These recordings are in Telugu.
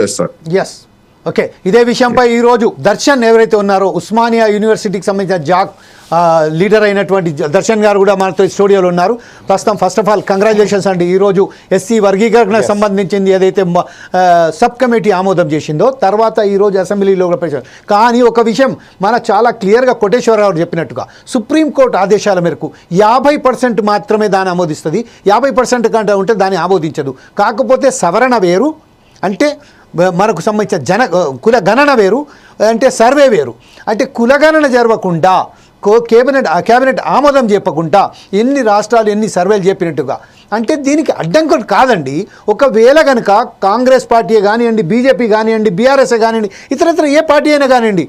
చేస్తారు. ఎస్ ఓకే ఇదే విషయంపై ఈరోజు దర్శన్ ఎవరైతే ఉన్నారో ఉస్మానియా యూనివర్సిటీకి సంబంధించిన జాక్ లీడర్ అయినటువంటి దర్శన్ గారు కూడా మనతో స్టూడియోలో ఉన్నారు. ప్రస్తుతం ఫస్ట్ ఆఫ్ ఆల్ కంగ్రాచులేషన్స్ అండి. ఈరోజు ఎస్సీ వర్గీకరణకు సంబంధించింది ఏదైతే సబ్ కమిటీ ఆమోదం చేసిందో తర్వాత ఈరోజు అసెంబ్లీలో కూడా కానీ ఒక విషయం మన చాలా క్లియర్గా కోటేశ్వరరావు చెప్పినట్టుగా సుప్రీంకోర్టు ఆదేశాల మేరకు యాభై పర్సెంట్ మాత్రమే దాన్ని ఆమోదిస్తుంది. యాభై పర్సెంట్ కంటే ఉంటే దాన్ని ఆమోదించదు. కాకపోతే సవరణ వేరు అంటే మనకు సంబంధించిన జన కుల గణన వేరు అంటే సర్వే వేరు. అంటే కులగణన జరగకుండా కో కేబినెట్ ఆ కేబినెట్ ఆమోదం చెప్పకుండా ఎన్ని రాష్ట్రాలు ఎన్ని సర్వేలు చెప్పినట్టుగా. అంటే దీనికి అడ్డంకులు కాదండి. ఒకవేళ కనుక కాంగ్రెస్ పార్టీ కానివ్వండి బీజేపీ కానివ్వండి బీఆర్ఎస్ కానివ్వండి ఇతరత్ర ఏ పార్టీ అయినా కానివ్వండి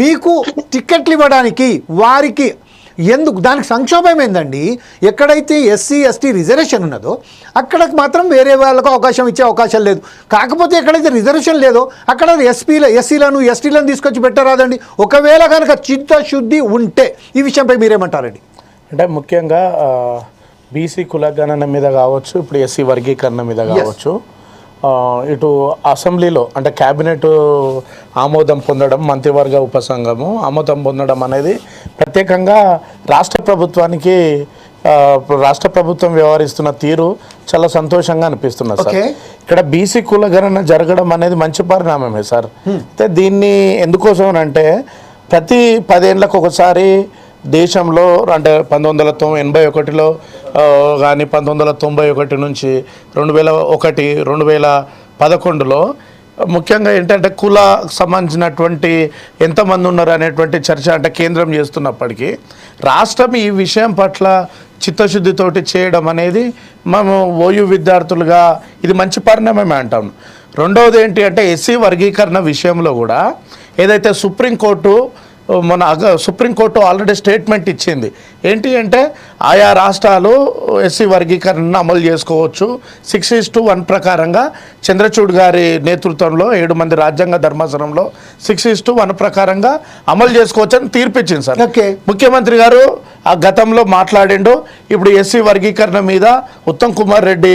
మీకు టిక్కెట్లు ఇవ్వడానికి వారికి ఎందుకు? దానికి సంక్షోభం ఏందండి? ఎక్కడైతే ఎస్సీ ఎస్టీ రిజర్వేషన్ ఉన్నదో అక్కడికి మాత్రం వేరే వాళ్ళకు అవకాశం ఇచ్చే అవకాశం లేదు. కాకపోతే ఎక్కడైతే రిజర్వేషన్ లేదో అక్కడ ఎస్పీల ఎస్సీలను ఎస్టీలను తీసుకొచ్చి పెట్టరాదండి. ఒకవేళ కనుక చిత్తశుద్ధి ఉంటే ఈ విషయంపై మీరేమంటారండి? అంటే ముఖ్యంగా బీసీ కులగణన మీద కావచ్చు ఇప్పుడు ఎస్సీ వర్గీకరణ మీద కావచ్చు ఇటు అసెంబ్లీలో అంటే క్యాబినెట్ ఆమోదం పొందడం మంత్రివర్గ ఉపసంఘము ఆమోదం పొందడం అనేది ప్రత్యేకంగా రాష్ట్ర ప్రభుత్వానికి రాష్ట్ర ప్రభుత్వం వ్యవహరిస్తున్న తీరు చాలా సంతోషంగా అనిపిస్తున్నది సార్. ఇక్కడ బీసీ కులగణన జరగడం అనేది మంచి పరిణామమే సార్. అయితే దీన్ని ఎందుకోసం అంటే ప్రతి పదేళ్ళకు ఒకసారి దేశంలో అంటే పంతొమ్మిది వందల తొంభై ఎనభై ఒకటిలో కానీ పంతొమ్మిది వందల తొంభై ఒకటి నుంచి రెండు వేల ఒకటి రెండు వేల పదకొండులో ముఖ్యంగా ఏంటంటే కుల సంబంధించినటువంటి ఎంతమంది ఉన్నారు అనేటువంటి చర్చ అంటే కేంద్రం చేస్తున్నప్పటికీ రాష్ట్రం ఈ విషయం పట్ల చిత్తశుద్ధితోటి చేయడం అనేది మేము ఓయూ విద్యార్థులుగా ఇది మంచి పరిణామమే అంటాం. రెండవది ఏంటి అంటే ఎస్సీ వర్గీకరణ విషయంలో కూడా ఏదైతే సుప్రీంకోర్టు మన సుప్రీంకోర్టు ఆల్రెడీ స్టేట్మెంట్ ఇచ్చింది. ఏంటి అంటే ఆయా రాష్ట్రాలు ఎస్సీ వర్గీకరణను అమలు చేసుకోవచ్చు. సిక్స్ ఈస్ టు వన్ ప్రకారంగా చంద్రచూడ్ గారి నేతృత్వంలో ఏడు మంది రాజ్యాంగ ధర్మాసనంలో సిక్స్ ఈస్ టు వన్ ప్రకారంగా అమలు చేసుకోవచ్చు అని తీర్పిచ్చింది సార్. Okay. ముఖ్యమంత్రి గారు ఆ గతంలో మాట్లాడిండు. ఇప్పుడు ఎస్సీ వర్గీకరణ మీద Uttam Kumar Reddy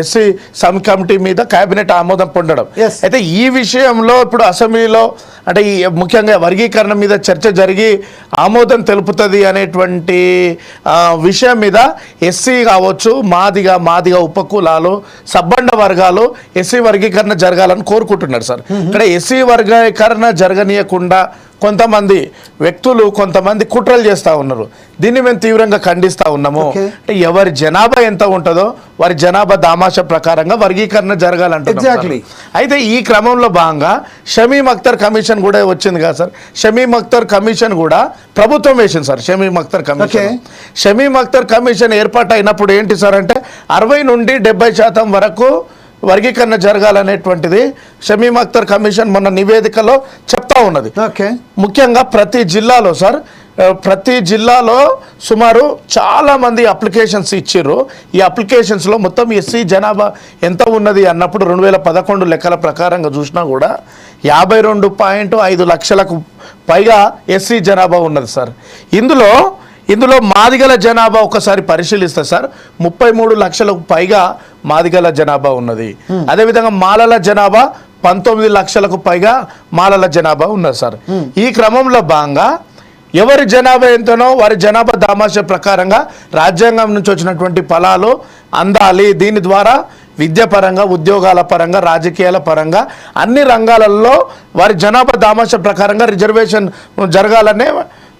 SC sub committee మీద కేబినెట్ ఆమోదం పొందడం. అయితే ఈ విషయంలో ఇప్పుడు అసెంబ్లీలో అంటే ఈ ముఖ్యంగా వర్గీకరణ మీద చర్చ జరిగి ఆమోదం తెలుపుతుంది అనేటువంటి విషయం మీద ఎస్సీ కావచ్చు మాదిగా మాదిగా ఉపకులాలు సబ్బండ వర్గాలు ఎస్సీ వర్గీకరణ జరగాలని కోరుకుంటున్నారు సార్. ఇక్కడ ఎస్సీ వర్గీకరణ జరగనీయకుండా కొంతమంది వ్యక్తులు కొంతమంది కుట్రలు చేస్తూ ఉన్నారు. దీన్ని మేము తీవ్రంగా ఖండిస్తూ ఉన్నాము. అంటే ఎవరి జనాభా ఎంత ఉంటుందో వారి జనాభా దామాష ప్రకారంగా వర్గీకరణ సార్. Exactly. అయితే ఈ క్రమంలో భాగంగా షమీమ్ అఖ్తర్ కమిషన్ కూడా వచ్చింది కదా సార్ షమీమ్ అఖ్తర్ కమిషన్ కూడా ప్రభుత్వం వేసింది sir Shamim Akhtar commission. Shamim Akhtar commission ఏర్పాటు అయినప్పుడు ఏంటి సార్ అంటే అరవై నుండి డెబ్బై శాతం వరకు వర్గీకరణ జరగాలనేటువంటిది షమీమ్ అఖ్తర్ కమిషన్ మొన్న నివేదికలో చెప్తా ఉన్నది ఓకే ముఖ్యంగా ప్రతి జిల్లాలో సార్ ప్రతి జిల్లాలో సుమారు చాలా మంది అప్లికేషన్స్ ఇచ్చారు ఈ అప్లికేషన్స్లో మొత్తం ఎస్సీ జనాభా ఎంత ఉన్నది అన్నప్పుడు రెండు వేల పదకొండు లెక్కల ప్రకారంగా చూసినా కూడా యాభై రెండు పాయింట్ ఐదు లక్షలకు పైగా ఎస్సీ జనాభా ఉన్నది సార్. ఇందులో ఇందులో మాదిగల జనాభా ఒకసారి పరిశీలిస్తే సార్ ముప్పై మూడు లక్షలకు పైగా మాదిగల జనాభా ఉన్నది. అదేవిధంగా మాలల జనాభా పంతొమ్మిది లక్షలకు పైగా మాలల జనాభా ఉన్నది సార్. ఈ క్రమంలో భాగంగా ఎవరి జనాభా ఎంతనో వారి జనాభా దామాష ప్రకారంగా రాజ్యాంగం నుంచి వచ్చినటువంటి ఫలాలు అందాలి. దీని ద్వారా విద్యపరంగా ఉద్యోగాల పరంగా రాజకీయాల పరంగా అన్ని రంగాలలో వారి జనాభా దామాష ప్రకారంగా రిజర్వేషన్ జరగాలనే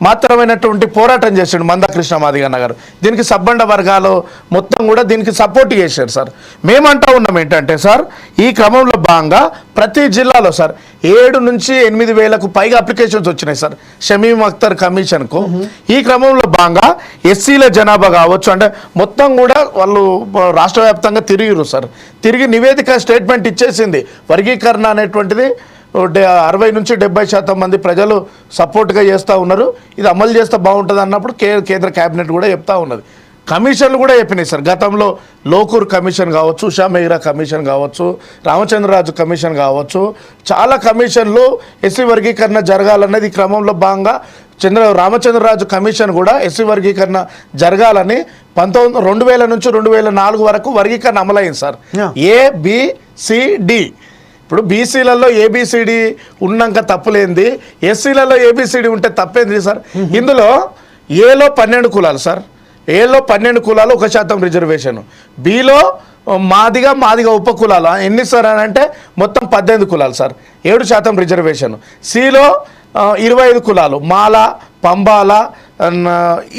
మాత్రమైనటువంటి పోరాటం చేశాడు మందకృష్ణ మాదిగన్న గారు. దీనికి సబ్బండ వర్గాలు మొత్తం కూడా దీనికి సపోర్ట్ చేశారు సార్ మేమంటా ఉన్నాం ఏంటంటే సార్ ఈ క్రమంలో భాగంగా ప్రతి జిల్లాలో సార్ ఏడు నుంచి ఎనిమిది వేలకు పైగా అప్లికేషన్స్ వచ్చినాయి సార్ షమీమ్ అఖ్తర్ కమిషన్కు ఈ క్రమంలో భాగంగా ఎస్సీల జనాభా కావచ్చు అంటే మొత్తం కూడా వాళ్ళు రాష్ట్ర వ్యాప్తంగా తిరిగిరు సార్ తిరిగి నివేదిక స్టేట్మెంట్ ఇచ్చేసింది. వర్గీకరణ అనేటువంటిది అరవై నుంచి డెబ్బై శాతం మంది ప్రజలు సపోర్ట్గా చేస్తూ ఉన్నారు. ఇది అమలు చేస్తే బాగుంటుంది అన్నప్పుడు కేంద్ర కేబినెట్ కూడా చెప్తా ఉన్నది. కమిషన్లు కూడా చెప్పినాయి సార్. గతంలో లోకూర్ కమిషన్ కావచ్చు ఉషా మెహ్రా కమిషన్ కావచ్చు రామచంద్రరాజు కమిషన్ కావచ్చు చాలా కమిషన్లు ఎస్సీ వర్గీకరణ జరగాలన్నది ఈ క్రమంలో భాగంగా చంద్ర రామచంద్రరాజు కమిషన్ కూడా ఎస్సీ వర్గీకరణ జరగాలని పంతొమ్మిది రెండు వేల నుంచి రెండు వేల నాలుగు వరకు వర్గీకరణ అమలైంది sir. Yeah. A B C D ఇప్పుడు బీసీలలో ఏబిసిడి ఉన్నాక తప్పులేంది? ఎస్సీలలో ఏబిసిడి ఉంటే తప్పేంది సార్? ఇందులో ఏలో పన్నెండు కులాలు సార్. ఏలో పన్నెండు కులాలు ఒక శాతం రిజర్వేషన్. బిలో మాదిగా మాదిగా ఉప కులాలు ఎన్ని సార్ అని అంటే మొత్తం పద్దెనిమిది కులాలు సార్. ఏడు శాతం రిజర్వేషన్. సిలో ఇరవై ఐదు కులాలు. మాల పంబాల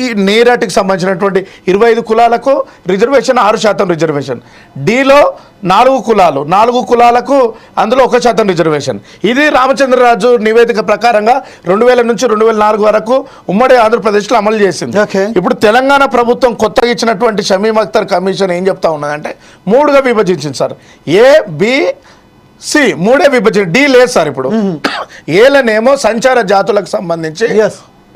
ఈ నీరటికి సంబంధించినటువంటి ఇరవై ఐదు కులాలకు రిజర్వేషన్ ఆరు శాతం రిజర్వేషన్. డిలో నాలుగు కులాలు నాలుగు కులాలకు అందులో ఒక శాతం రిజర్వేషన్. ఇది రామచంద్రరాజు నివేదిక ప్రకారంగా రెండు వేల నుంచి రెండు వేల నాలుగు వరకు ఉమ్మడి ఆంధ్రప్రదేశ్లో అమలు చేసింది. ఇప్పుడు తెలంగాణ ప్రభుత్వం కొత్తగా ఇచ్చినటువంటి షమీమ్ అఖ్తర్ కమిషన్ ఏం చెప్తా ఉన్నదంటే మూడుగా విభజించింది సార్. ఏ బి సి మూడే విభజన డి లేదు సార్ ఇప్పుడు. ఏలనేమో సంచార జాతులకు సంబంధించి.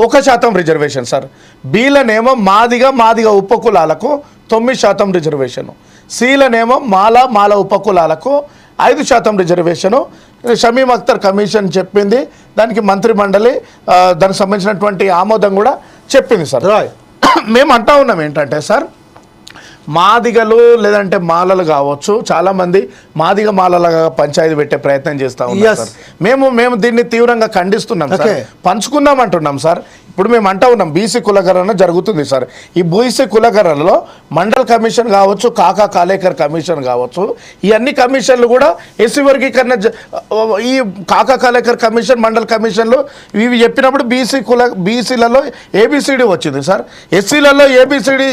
ఒక శాతం రిజర్వేషన్ సార్. బీలనేమో మాదిగా మాదిగా ఉపకులాలకు తొమ్మిది శాతం రిజర్వేషను. సీలనేమో మాల మాల ఉపకులాలకు ఐదు శాతం రిజర్వేషను. షమీమ్ అఖ్తర్ కమిషన్ చెప్పింది దానికి మంత్రి మండలి దానికి సంబంధించినటువంటి ఆమోదం కూడా చెప్పింది సార్. మేము అంటా ఉన్నాం ఏంటంటే సార్ మాదిగలు లేదంటే మాలలు కావచ్చు చాలా మంది మాదిగ మాలలుగా పంచాయతీ పెట్టే ప్రయత్నం చేస్తా ఉన్నాం. సార్ మేము మేము దీన్ని తీవ్రంగా ఖండిస్తున్నాం సార్. పంచుకుందాం అంటున్నాం సార్ ఇప్పుడు మేము అంటా ఉన్నాం బీసీ కులగణన జరుగుతుంది సార్. ఈ బీసీ కులగణనలో మండల్ కమిషన్ కావచ్చు కాకా కాలేకర్ కమిషన్ కావచ్చు ఈ అన్ని కమిషన్లు కూడా ఎస్సీ వర్గీకరణ ఈ కాకా కాలేకర్ కమిషన్ మండల్ కమిషన్లు ఇవి చెప్పినప్పుడు బీసీ కుల బీసీలలో ఏబిసిడి వచ్చింది సార్. ఎస్సీలలో ఏబిసిడి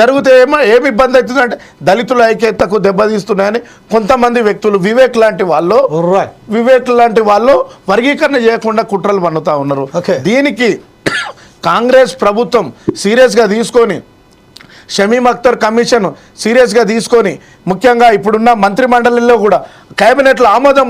జరిగితే ఏమో ఏమి ఇబ్బంది అవుతుంది అంటే దళితుల ఐక్యతకు దెబ్బతీస్తున్నాయని కొంతమంది వ్యక్తులు వివేక్ లాంటి వాళ్ళు వివేక్ లాంటి వాళ్ళు వర్గీకరణ చేయకుండా కుట్రలు పన్నుతా ఉన్నారు. దీనికి కాంగ్రెస్ ప్రభుత్వం సీరియస్గా తీసుకొని షమీమ్ అఖ్తర్ కమిషన్ సీరియస్గా తీసుకొని ముఖ్యంగా ఇప్పుడున్న మంత్రి మండలిలో కూడా కేబినెట్లో ఆమోదం